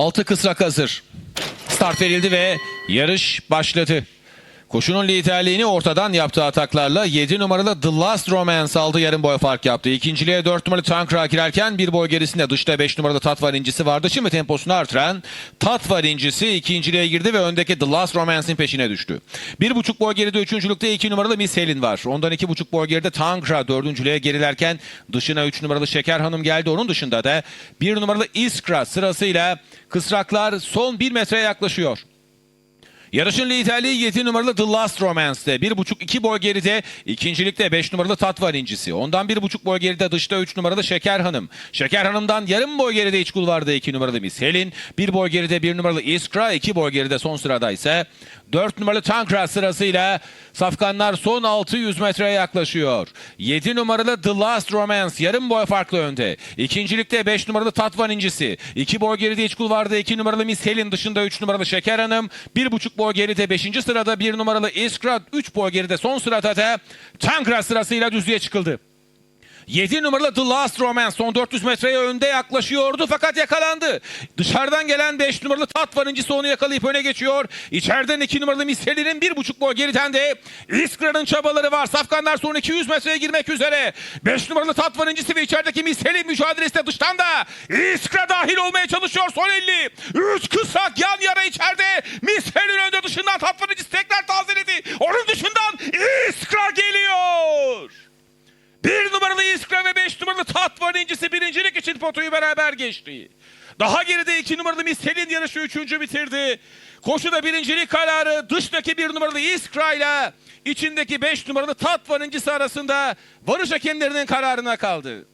Altı kısrak hazır. Start verildi ve yarış başladı. Koşunun liderliğini ortadan yaptığı ataklarla 7 numaralı The Last Romance aldı yarım boy fark yaptı. İkinciliğe 4 numaralı Tankra girerken bir boy gerisinde dışta 5 numaralı Tatvar incisi vardı. Şimdi temposunu artıran Tatvar incisi ikinciliğe girdi ve öndeki The Last Romance'in peşine düştü. Bir buçuk boy geride üçüncülükte 2 numaralı Miss Helen var. Ondan iki buçuk boy geride Tankra dördüncülüğe gerilerken dışına 3 numaralı Şeker Hanım geldi. Onun dışında da 1 numaralı Iskra sırasıyla kısraklar son 1 metreye yaklaşıyor. Yarışın liderliği 7 numaralı The Last Romance'de. 1.5-2 boy geride ikincilikte 5 numaralı Tatvar incisi. Ondan 1.5 boy geride dışta 3 numaralı Şeker Hanım. Şeker Hanım'dan yarım boy geride iç kulvarda 2 numaralı Miss Helen. 1 boy geride 1 numaralı Iskra. 2 boy geride son sırada ise 4 numaralı Tankra sırasıyla safkanlar son 600 metreye yaklaşıyor. 7 numaralı The Last Romance yarım boy farklı önde. İkincilikte 5 numaralı Tatvan incisi. 2 boy geride iç kulvarda 2 numaralı Miss Helen dışında 3 numaralı Şeker Hanım. 1,5 boy geride 5. sırada 1 numaralı Iskra. 3 boy geride son sırada da Tankra sırasıyla düzlüğe çıkıldı. 7 numaralı The Last Romance son 400 metreye önde yaklaşıyordu fakat yakalandı. Dışarıdan gelen 5 numaralı Tat varıncısı onu yakalayıp öne geçiyor. İçeriden 2 numaralı Miseli'nin 1,5 boy geriden de İskra'nın çabaları var. Safkanlar son 200 metreye girmek üzere. 5 numaralı Tat varıncısı ve içerideki Miseli mücadelesinde dıştan da İskra dahil olmaya çalışıyor son 50. 3 kısak yan yara içeride. Miseli'nin önde dışından Tat varıncısı tekrar tazeledi. Onun dışından İskra geliyor. Bir numaralı İskra numaralı Tatvan incisi birincilik için potoyu beraber geçti. Daha geride iki numaralı Missel'in yarışı üçüncü bitirdi. Koşuda birincilik kararı dıştaki bir numaralı İskra ile içindeki beş numaralı Tatvan incisi arasında varış hakemlerinin kararına kaldı.